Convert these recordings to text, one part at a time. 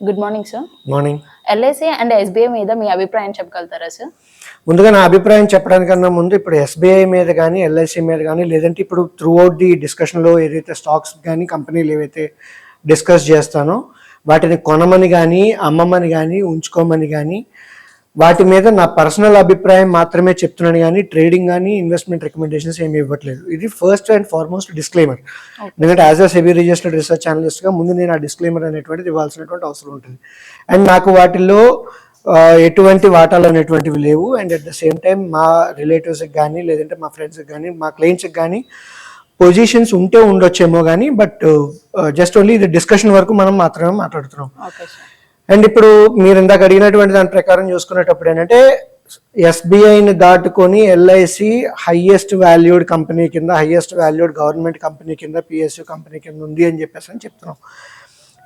Good morning sir morning LIC and SBI మీద మీ అభిప్రాయం చెప్పగలుగుతారా సార్ ముందుగా నా అభిప్రాయం చెప్పడానికన్నా ముందు ఇప్పుడు ఎస్బీఐ మీద కానీ ఎల్ఐసి మీద కానీ లేదంటే ఇప్పుడు త్రూ అవుట్ ది డిస్కషన్లో ఏదైతే స్టాక్స్ కానీ కంపెనీలు ఏవైతే డిస్కస్ చేస్తానో వాటిని కొనమని కానీ అమ్మమని కానీ ఉంచుకోమని కానీ వాటి మీద నా పర్సనల్ అభిప్రాయం మాత్రమే చెప్తున్నాను కానీ ట్రేడింగ్ కానీ ఇన్వెస్ట్మెంట్ రికమెండేషన్స్ ఏమి ఇవ్వట్లేదు. ఇది ఫస్ట్ అండ్ ఫార్మోస్ట్ డిస్క్లైమర్. ఎందుకంటే as a SEBI registered research అనలిస్ట్గా ముందు నేను ఆ డిస్క్లైమర్ అనేటువంటిది ఇవ్వాల్సినటువంటి అవసరం ఉంటుంది. అండ్ నాకు వాటిల్లో ఎటువంటి వాటాలు అనేటువంటివి లేవు. And at the same time మా రిలేటివ్స్కి కానీ లేదంటే మా ఫ్రెండ్స్కి కానీ మా క్లయింట్స్కి కానీ పొజిషన్స్ ఉంటే ఉండొచ్చేమో కానీ బట్ జస్ట్ ఓన్లీ ఇది డిస్కషన్ వరకు మనం మాత్రమే మాట్లాడుతున్నాం. అండ్ ఇప్పుడు మీరు ఇందాక అడిగినటువంటి దాని ప్రకారం చూసుకునేటప్పుడు ఏంటంటే ఎస్బీఐని దాటుకొని ఎల్ఐసి హైయెస్ట్ వాల్యూడ్ కంపెనీ కింద హైయెస్ట్ వాల్యూడ్ గవర్నమెంట్ కంపెనీ కింద పిఎస్యు కంపెనీ కింద ఉంది అని చెప్పేసి అని చెప్తున్నాం.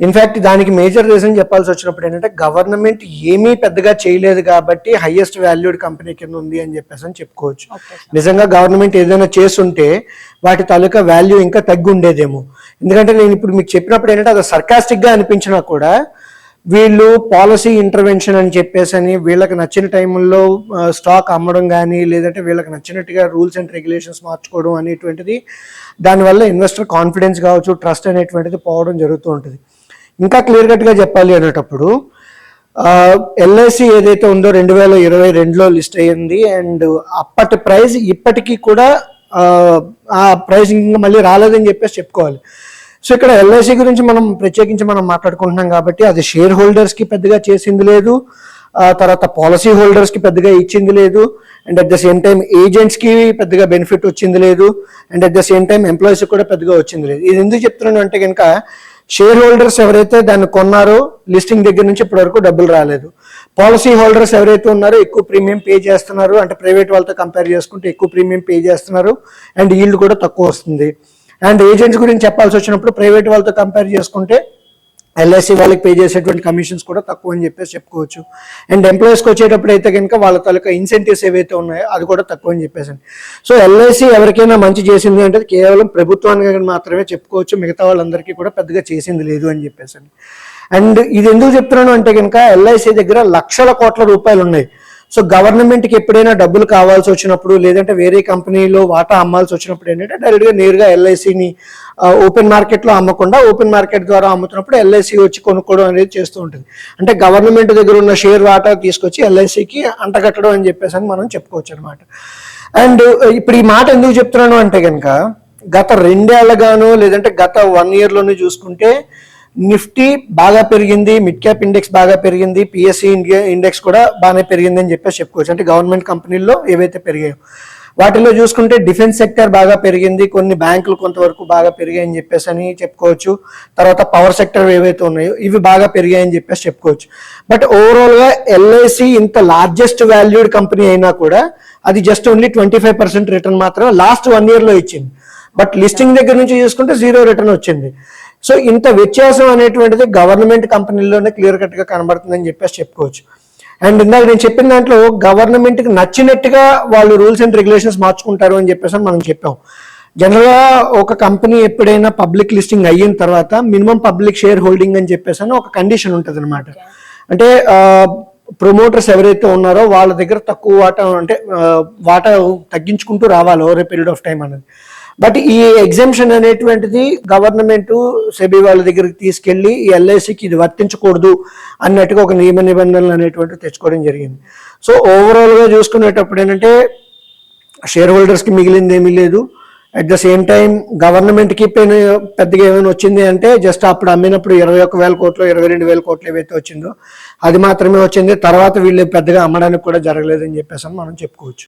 ఇన్ఫ్యాక్ట్ దానికి మేజర్ రీజన్ చెప్పాల్సి వచ్చినప్పుడు ఏంటంటే గవర్నమెంట్ ఏమీ పెద్దగా చేయలేదు కాబట్టి హైయెస్ట్ వాల్యూడ్ కంపెనీ కింద ఉంది అని చెప్పేసి అని చెప్పుకోవచ్చు. నిజంగా గవర్నమెంట్ ఏదైనా చేస్తుంటే వాటి తాలూకా వాల్యూ ఇంకా తగ్గి ఉండేదేమో ఎందుకంటే నేను ఇప్పుడు మీకు చెప్పినప్పుడు ఏంటంటే అది sarcastic గా అనిపించినా కూడా వీళ్ళు పాలసీ ఇంటర్వెన్షన్ అని చెప్పేసి అని వీళ్ళకి నచ్చిన టైంలో స్టాక్ అమ్మడం కానీ లేదంటే వీళ్ళకి నచ్చినట్టుగా రూల్స్ అండ్ రెగ్యులేషన్స్ మార్చుకోవడం అనేటువంటిది దానివల్ల ఇన్వెస్టర్ కాన్ఫిడెన్స్ కావచ్చు ట్రస్ట్ అనేటువంటిది పోవడం జరుగుతూ ఉంటుంది. ఇంకా క్లియర్ కట్గా చెప్పాలి అనేటప్పుడు ఎల్ఐసి ఏదైతే ఉందో రెండు వేల ఇరవై రెండులో లిస్ట్ అయ్యింది అండ్ అప్పటి ప్రైస్ ఇప్పటికీ కూడా ఆ, ప్రైస్ ఇంకా మళ్ళీ రాలేదని చెప్పేసి చెప్పుకోవాలి. సో ఇక్కడ ఎల్ఐసి గురించి మనం ప్రత్యేకించి మనం మాట్లాడుకుంటున్నాం కాబట్టి అది షేర్ హోల్డర్స్కి పెద్దగా చేసింది లేదు. ఆ తర్వాత పాలసీ హోల్డర్స్కి పెద్దగా ఇచ్చింది లేదు. And at the same time ఏజెంట్స్కి పెద్దగా బెనిఫిట్ వచ్చింది లేదు. And at the same time ఎంప్లాయీస్కి కూడా పెద్దగా వచ్చింది లేదు. ఇది ఎందుకు చెప్తున్నాను అంటే కనుక షేర్ హోల్డర్స్ ఎవరైతే దాన్ని కొన్నారో లిస్టింగ్ దగ్గర నుంచి ఇప్పటి వరకు డబ్బులు రాలేదు. పాలసీ హోల్డర్స్ ఎవరైతే ఉన్నారో ఎక్కువ ప్రీమియం పే చేస్తున్నారు. అంటే ప్రైవేట్ వాళ్ళతో కంపేర్ చేసుకుంటే ఎక్కువ ప్రీమియం పే చేస్తున్నారు. అండ్ ఈల్డ్ కూడా తక్కువ వస్తుంది. అండ్ ఏజెంట్స్ గురించి చెప్పాల్సి వచ్చినప్పుడు ప్రైవేట్ వాళ్ళతో కంపేర్ చేసుకుంటే ఎల్ఐసి వాళ్ళకి పే చేసేటువంటి కమిషన్స్ కూడా తక్కువ అని చెప్పేసి చెప్పుకోవచ్చు. అండ్ ఎంప్లాయీస్కి వచ్చేటప్పుడు అయితే కనుక వాళ్ళ తాలూకా ఇన్సెంటివ్స్ ఏవైతే ఉన్నాయో అది కూడా తక్కువ అని చెప్పేసి సో ఎల్ఐసి ఎవరికైనా మంచి చేసింది అంటే కేవలం ప్రభుత్వానికి మాత్రమే చెప్పుకోవచ్చు మిగతా వాళ్ళందరికీ కూడా పెద్దగా చేసింది లేదు అని చెప్పేసి అండ్ ఇది ఎందుకు చెప్తున్నాను అంటే కనుక ఎల్ఐసి దగ్గర లక్షల కోట్ల రూపాయలు ఉన్నాయి. సో గవర్నమెంట్కి ఎప్పుడైనా డబ్బులు కావాల్సి వచ్చినప్పుడు లేదంటే వేరే కంపెనీలో వాటా అమ్మాల్సి వచ్చినప్పుడు ఏంటంటే డైరెక్ట్గా నేరుగా ఎల్ఐసిని ఓపెన్ మార్కెట్లో అమ్మకుండా ఓపెన్ మార్కెట్ ద్వారా అమ్ముతున్నప్పుడు ఎల్ఐసి వచ్చి కొనుక్కోవడం అనేది చేస్తూ ఉంటుంది. అంటే గవర్నమెంట్ దగ్గర ఉన్న షేర్ వాటా తీసుకొచ్చి ఎల్ఐసికి అంటగట్టడం అని చెప్పేసి అని మనం చెప్పుకోవచ్చు అనమాట అండ్ ఇప్పుడు ఈ మాట ఎందుకు చెప్తున్నాను అంటే కనుక గత రెండేళ్ళగాను లేదంటే గత వన్ ఇయర్లోనే చూసుకుంటే నిఫ్టీ బాగా పెరిగింది మిడ్ క్యాప్ ఇండెక్స్ బాగా పెరిగింది పిఎస్సి ఇండియా ఇండెక్స్ కూడా బాగానే పెరిగింది అని చెప్పేసి చెప్పుకోవచ్చు. అంటే గవర్నమెంట్ కంపెనీల్లో ఏవైతే పెరిగాయో. వాటిలో చూసుకుంటే డిఫెన్స్ సెక్టర్ బాగా పెరిగింది కొన్ని బ్యాంకులు కొంతవరకు బాగా పెరిగాయని చెప్పేసి అని చెప్పుకోవచ్చు. తర్వాత పవర్ సెక్టర్ ఏవైతే ఉన్నాయో ఇవి బాగా పెరిగాయని చెప్పేసి చెప్పుకోవచ్చు. బట్ ఓవరాల్గా ఎల్ఐసి ఇంత లార్జెస్ట్ వాల్యూడ్ కంపెనీ అయినా కూడా అది just only twenty five percent return మాత్రం లాస్ట్ వన్ ఇయర్లో ఇచ్చింది. బట్ లిస్టింగ్ దగ్గర నుంచి చూసుకుంటే జీరో రిటర్న్ వచ్చింది. సో ఇంత వ్యత్యాసం అనేటువంటిది గవర్నమెంట్ కంపెనీల్లోనే క్లియర్ కట్గా కనబడుతుందని చెప్పేసి చెప్పుకోవచ్చు. అండ్ ఇందాక నేను చెప్పిన దాంట్లో గవర్నమెంట్కి నచ్చినట్టుగా వాళ్ళు రూల్స్ అండ్ రెగ్యులేషన్స్ మార్చుకుంటారు అని చెప్పేసి మనం చెప్పాం. జనరల్గా ఒక కంపెనీ ఎప్పుడైనా పబ్లిక్ లిస్టింగ్ అయిన తర్వాత మినిమం పబ్లిక్ షేర్ హోల్డింగ్ అని చెప్పేసి అని ఒక కండిషన్ ఉంటుంది అనమాట అంటే ప్రమోటర్స్ ఎవరైతే ఉన్నారో వాళ్ళ దగ్గర తక్కువ వాటా అంటే వాటా తగ్గించుకుంటూ రావాలి ఓవర్ పీరియడ్ ఆఫ్ టైం అనేది. బట్ ఈ ఎగ్జామ్షన్ అనేటువంటిది గవర్నమెంట్ సెబీ వాళ్ళ దగ్గరికి తీసుకెళ్ళి ఈ ఎల్ఐసికి ఇది వర్తించకూడదు అన్నట్టుగా ఒక నియమ నిబంధనలు అనేటువంటివి తెచ్చుకోవడం జరిగింది. సో ఓవరాల్గా చూసుకునేటప్పుడు ఏంటంటే షేర్ హోల్డర్స్కి మిగిలింది ఏమీ లేదు. అట్ ద సేమ్ టైం గవర్నమెంట్కి పెద్దగా ఏమైనా వచ్చింది అంటే జస్ట్ అప్పుడు అమ్మినప్పుడు ఇరవై ఒక్క వేల కోట్లు ఇరవై రెండు వేల కోట్లు ఏవైతే వచ్చిందో అది మాత్రమే వచ్చింది. తర్వాత వీళ్ళు పెద్దగా అమ్మడానికి కూడా జరగలేదని చెప్పేసి అని మనం చెప్పుకోవచ్చు.